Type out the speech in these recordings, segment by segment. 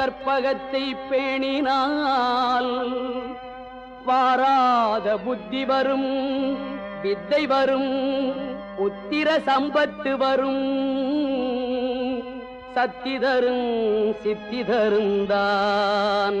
கற்பகத்தை பேணினால் வாராத புத்தி வரும் வித்தை வரும் புத்திர சம்பத்து வரும். சத்தி தரும் சித்தி தருந்தான்.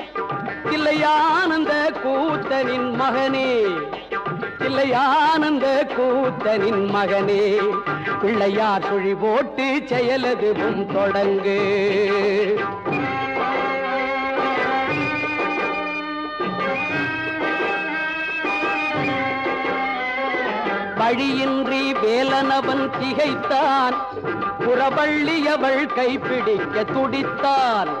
தில்லையானந்த கூத்தனின் மகனே. தில்லையானந்த கூத்தனின் மகனே. பிள்ளையார் சுழி போட்டு செயலதுவும் தொடங்கு. வழியின்றி வேலனவன் திகைத்தான். புறவள்ளியவள் கைப்பிடிக்க துடித்தான்.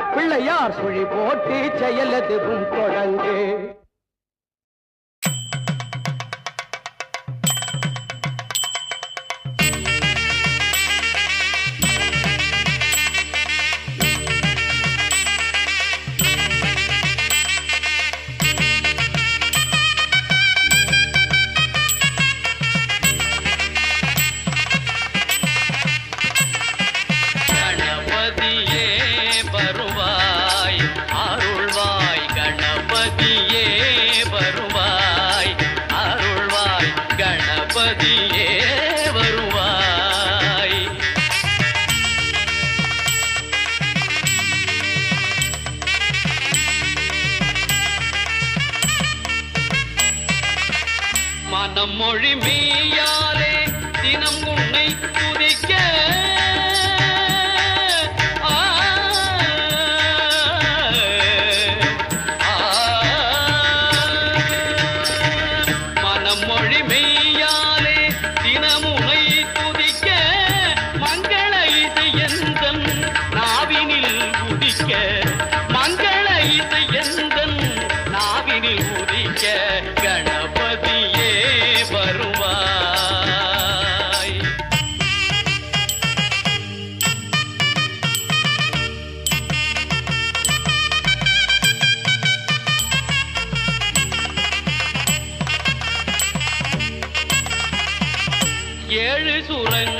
பிள்ளையார் சுழி போட்டு செயலதுவும் தொடங்கு. மனம் மொழி மெய்யாலே தினம் உன்னை சுரங்க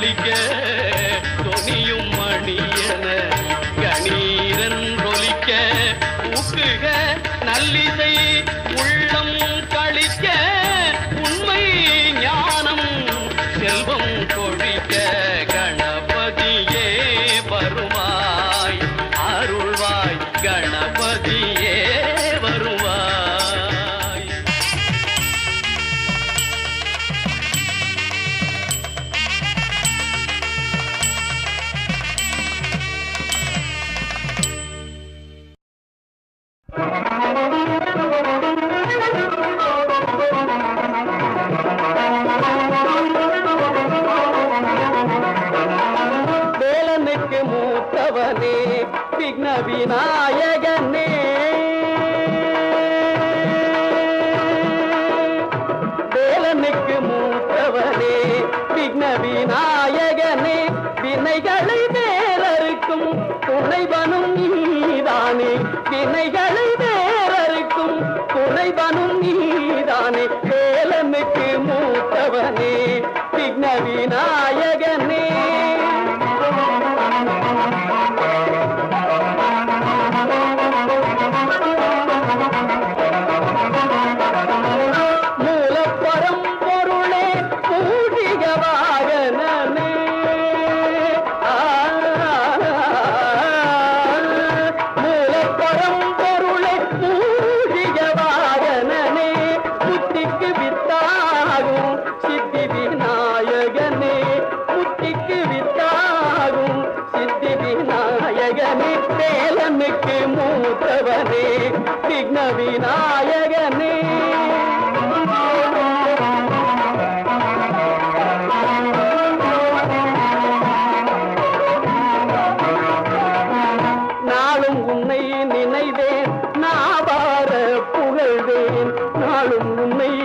அளிக்க விநாயகனே விக்ன விநாயகனே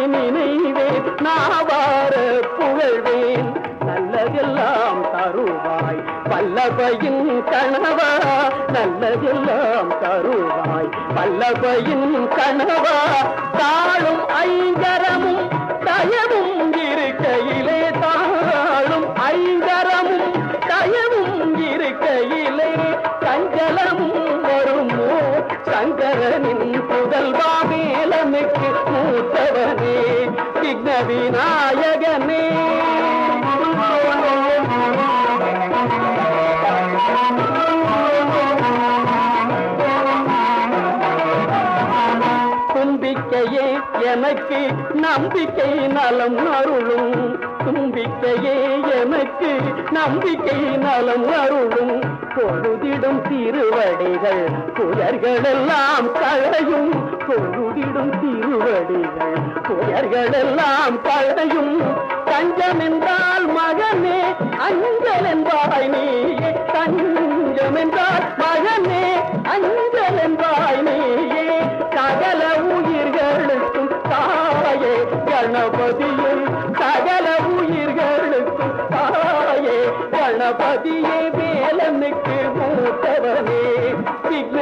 நினைவேன். நாவார புகழ்வேன். நல்லதெல்லாம் தருவாய். பல்லபையின் கணவா நல்லதெல்லாம் தருவாய். பல்லபையின் கணவா தாழும் ஐங்கரமும் தயவும் தும்பிக்கையே எனக்கு நம்பிக்கை நலம் அருளும். தும்பிக்கையே எனக்கு நம்பிக்கை நலம் அருளும். பொழுதிடும் திருவடிகள் புயர்களெல்லாம் களையும். பொழுதிடும் திருவடிகள் புயர்களெல்லாம் களையும். தஞ்சம் என்றால் மகனே அஞ்சல் என்பாய் நீ தஞ்சம் என்றால் மகனே அஞ்சல் என்பாய் நீ கணபதியே வேலனுக்கு மூத்தவனே விக்ன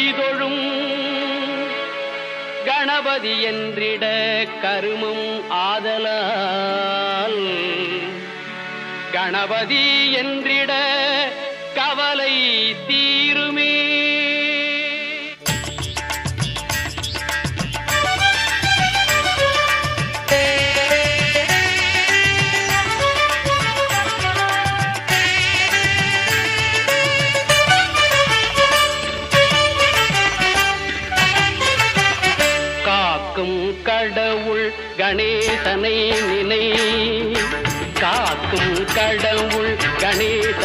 கைதொழும் கணபதி என்றிட கருமம் ஆதலால். கணபதி என்றிட கவலை தீருமே.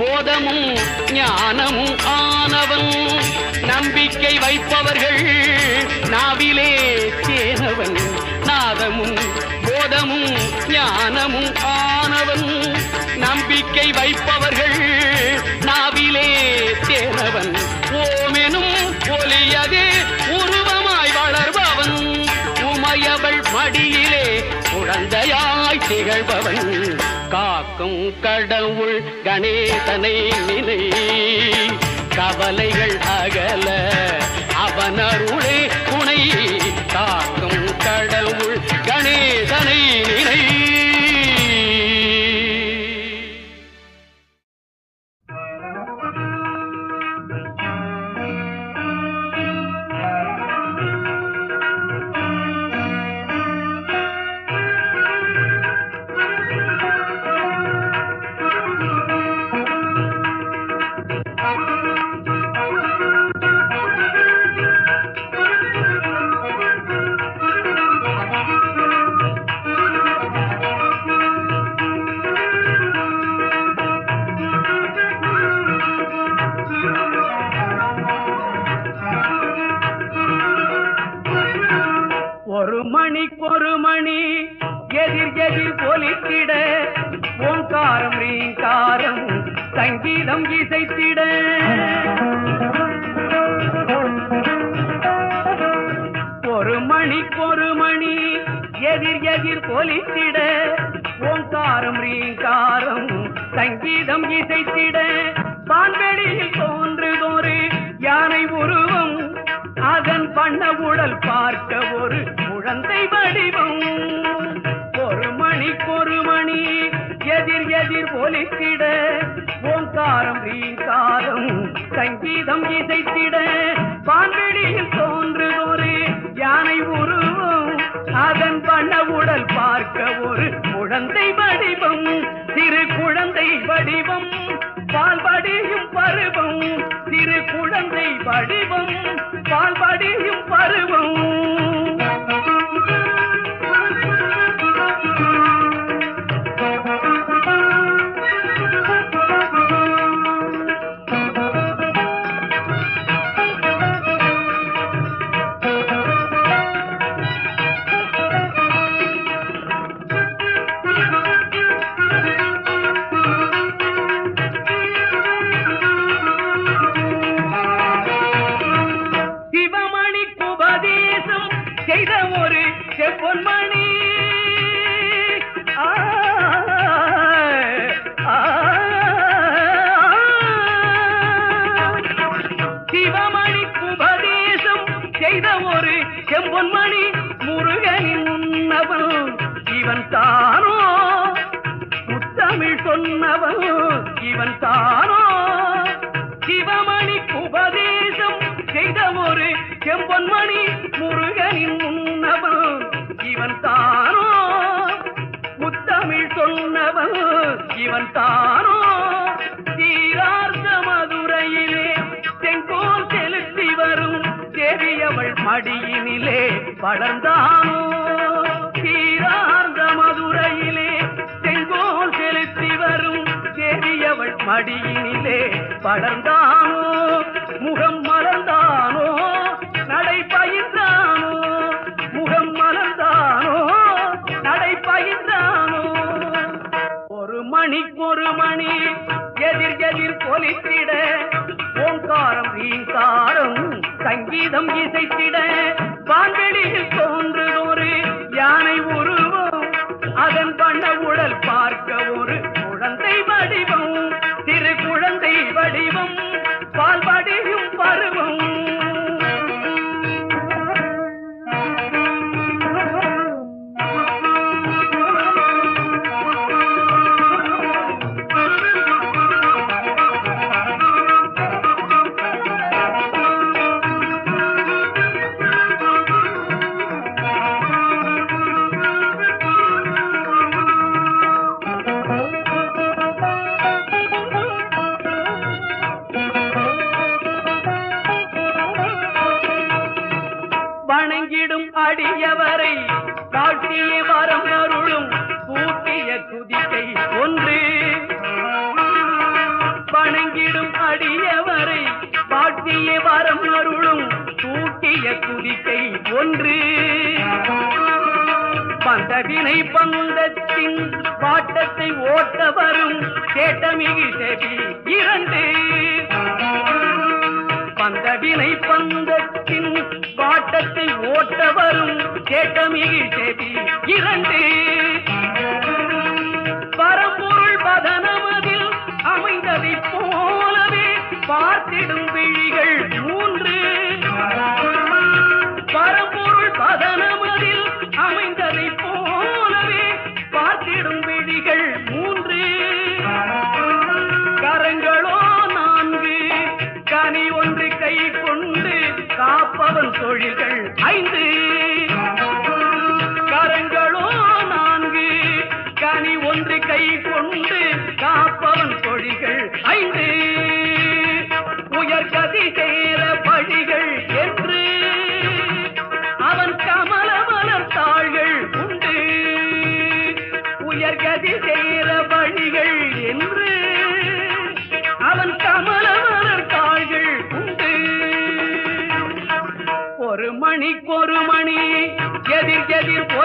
போதமும் ஞானமும் ஆனவன். நம்பிக்கை வைப்பவர்கள் நாவிலே தேனவன் நாதமும் போதமும் ஞானமும் ஆனவன். நம்பிக்கை வைப்பவர்கள் நாவிலே தேனவன் ஓமெனும் ஒலியதே உருவமாய் வளர்பவன். உமையவள் மடியிலே குழந்தையாய் திகழ்பவன். காக்கும் கடவுள் கணேசனை நினை. கவலை ஒலித்திட ஓங்காரம் ரீங்காரம் சங்கீதம் இசைத்திட. ஒரு மணிக்கொரு மணி எதிர் எதிர் ஒலித்திட ஓங்காரம் ரீங்காரம் சங்கீதம் இசைத்திட. பான்வெளியில் தோன்றுதொரு யானை உருவம் அதன் பண்ண உடல் பார்க்க ஒரு குழந்தை வடிவம். ஒரு மணி எதிர் எதிர் ஒலித்திட ஓங்காரம் வீசாரம் சங்கீதம் இசைத்திட. தோன்று தோன்றுதொரு யானை உருவம் அதன் பண்ண உடல் பார்க்க ஒரு குழந்தை வடிவம் சிறு குழந்தை வடிவம் பால்படியும் பருவம் சிறு குழந்தை வடிவம் பால்படியும் பருவம். முருகனின் முன்னவன் இவன் தானோ? முத்தமிழ் சொன்னவன். இவன் தானோ? தீரார்த்த மதுரையிலே செங்கோல் செலுத்தி வரும் தெரியவள் மடியினிலே வளர்ந்தானோ? தீரார்ந்த மதுரையிலே செங்கோல் செலுத்தி வரும் தெரியவள் மடியினிலே வளர்ந்தானோ? முகம் சங்கீதம் தாழ்த்திய வரம் அருளும் கூட்டிய குதிக்கை ஒன்று. வணங்கிடும் அடியவரை வாழ்த்திய வரம் அருளும் கூட்டிய குதிக்கை ஒன்று. பந்தவினை பந்தத்தின் பாட்டத்தை ஓட்ட வரும் கேட்டமிகு செவி இரண்டு. பந்தவினை பந்தத்தின் பாட்டத்தை ஓட்ட வரும் கேட்டமிகு செவி இரண்டு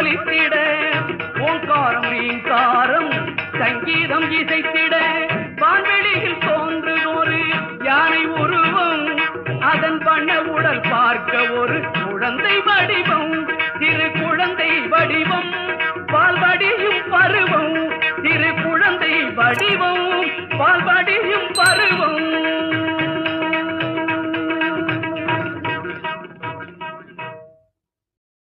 ஒலித்திட ஓங்காரம் ரீங்காரம் சங்கீதம் இசைத்திட வான்வெளியில் தோன்று ஒரு யானை உருவம் அதன் பண்ண உடல் பார்க்க ஒரு குழந்தை வடிவம் திரு குழந்தை வடிவம் பால்வடியும் பருவம் திரு குழந்தை வடிவம்.